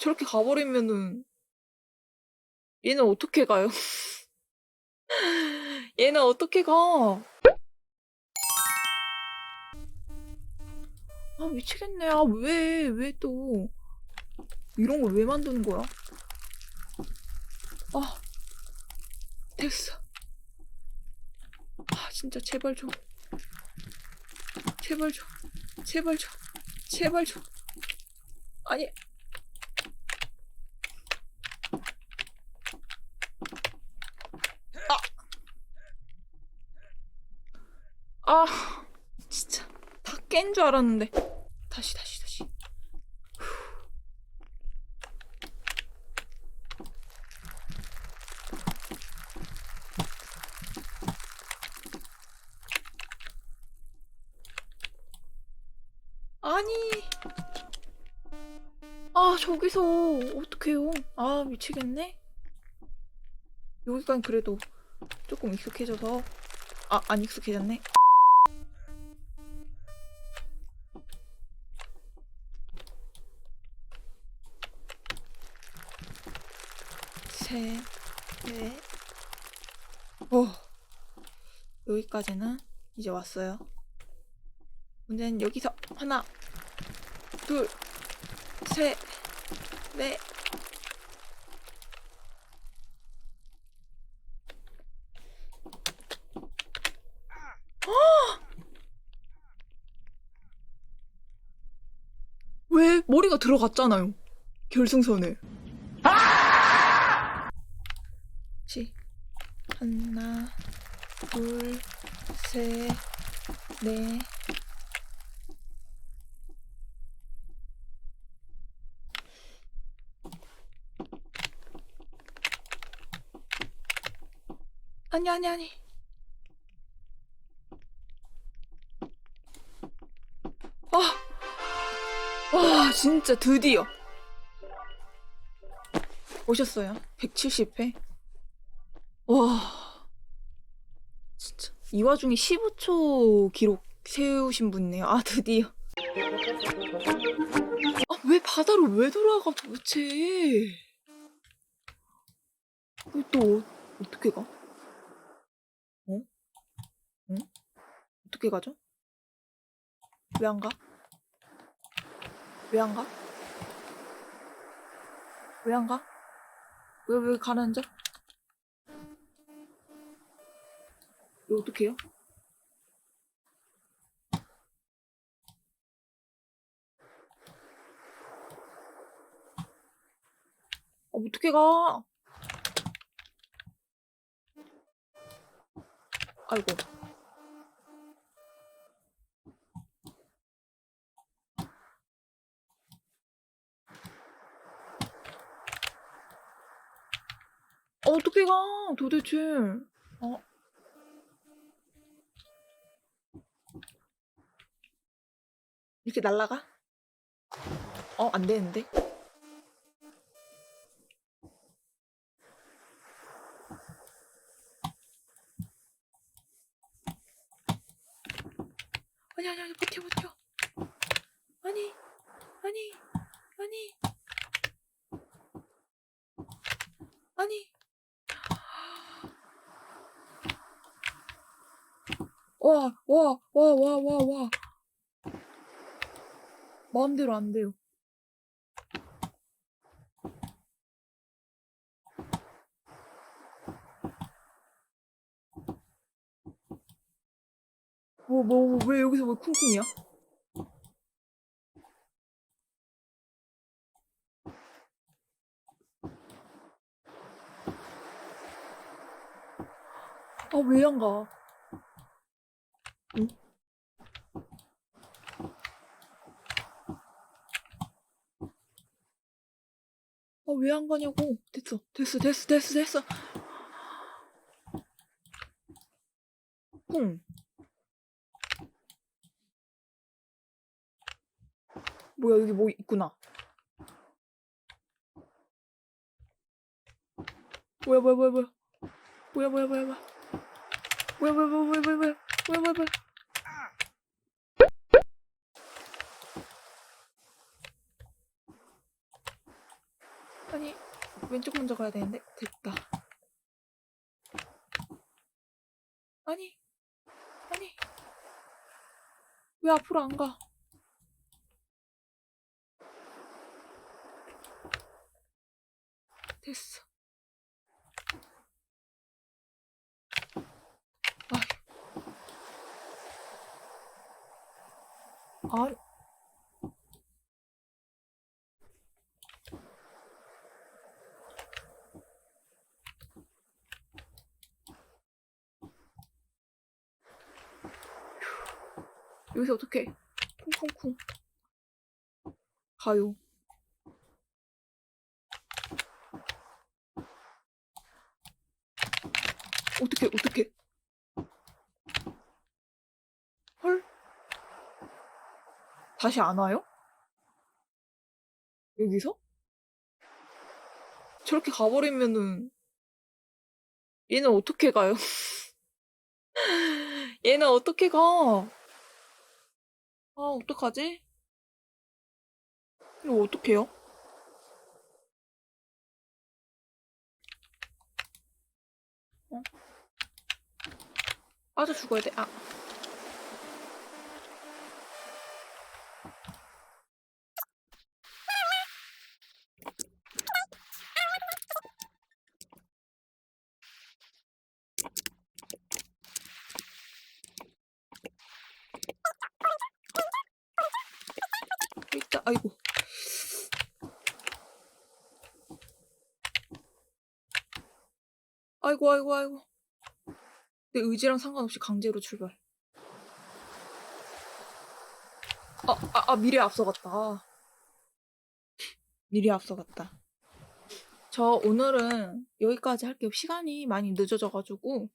저렇게 가버리면은 얘는 어떻게 가요? 얘는 어떻게 가? 아 미치겠네. 아 왜 왜 또 이런 걸 왜 만드는 거야? 아 됐어. 아 진짜 제발 좀 제발 좀 제발 좀 제발 좀 아니 아 진짜 다 깬 줄 알았는데. 다시 다시 다시. 아니. 아 저기서 어떡해요? 아 미치겠네. 여기까지 그래도 조금 익숙해져서. 아 안 익숙해졌네 셋, 넷. 오. 여기까지는 이제 왔어요. 문제는 여기서 하나, 둘, 셋, 넷. 왜 머리가 들어갔잖아요. 결승선에. 시 하나 둘 셋 넷. 아니 아니 아니. 아, 와 진짜 드디어. 오셨어요? 170회 와, 진짜. 이 와중에 15초 기록 세우신 분이네요. 아, 드디어. 아, 왜 바다로 왜 돌아가, 도대체? 이거 또, 어, 어떻게 가? 어? 응? 어떻게 가죠? 왜 안 가? 왜 안 가? 왜 안 가? 왜, 왜 가라앉아? 이거 어떡해요? 아, 어떻게 가? 아이고. 아, 어떻게 가? 도대체. 어? 이렇게 날라가? 어, 안 되는데? 아니, 아니, 아니, 버텨, 버텨. 아니, 아니, 아니. 아니. 와, 와, 와, 와, 와, 와. 마음대로 안 돼요. 뭐, 뭐, 왜 여기서 왜 쿵쿵이야? 아, 왜 안 가? 응? 아, 왜 안 가냐고. 됐어, 됐어, 됐어, 됐어, 됐어. 꿍. 뭐야, 여기 뭐 있구나. 뭐야, 뭐야, 뭐야, 뭐야. 뭐야, 뭐야, 뭐야, 뭐야. 뭐야, 뭐야, 뭐야, 뭐야, 뭐야. 뭐야, 뭐야, 뭐야. 아니, 왼쪽 먼저 가야 되는데. 됐다. 아니, 아니. 왜 앞으로 안 가? 됐어. 아, 아, 여기서 어떻게 쿵쿵쿵 가요. 어떻게 어떻게? 헐? 다시 안 와요? 여기서? 저렇게 가버리면은 얘는 어떻게 가요? 얘는 어떻게 가? 아, 어떡하지? 이거 어떡해요? 어? 빠져 죽어야 돼. 아. 아이고. 아이고, 아이고, 아이고. 내 의지랑 상관없이 강제로 출발. 아, 아, 아 미래 앞서갔다. 미래 앞서갔다. 저 오늘은 여기까지 할게요. 시간이 많이 늦어져가지고.